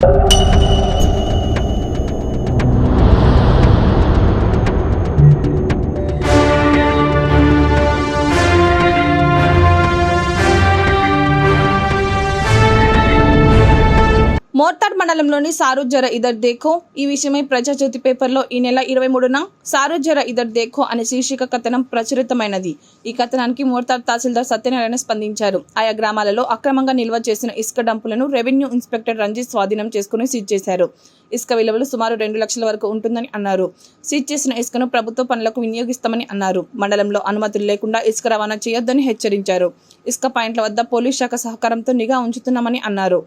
you. Mortad మండలంలోని సారుజ్జర either దేఖో ఈ విషయమై ప్రజాజ్యోతి పేపర్లో ఈ నెల ఇరవై మూడున సారుజ్జర ఇదర్ దేఖో అనే శీర్షిక కథనం ప్రచురితమైనది. ఈ కథనానికి మోర్తాడ్ తహసీల్దార్ సత్యనారాయణ స్పందించారు. ఆయా గ్రామాలలో అక్రమంగా నిల్వ చేసిన ఇసుక డంపులను రెవెన్యూ ఇన్స్పెక్టర్ రంజిత్ స్వాధీనం చేసుకుని సీజ్ చేశారు. ఇసుక విలువలు సుమారు రెండు లక్షల వరకు ఉంటుందని అన్నారు. సీజ్ చేసిన ఇసుకను ప్రభుత్వ పనులకు వినియోగిస్తామని అన్నారు. మండలంలో అనుమతులు లేకుండా ఇసుక రవాణా చేయొద్దని హెచ్చరించారు. ఇసుక పాయింట్ల వద్ద పోలీస్ శాఖ సహకారంతో నిఘా ఉంచుతున్నామని అన్నారు.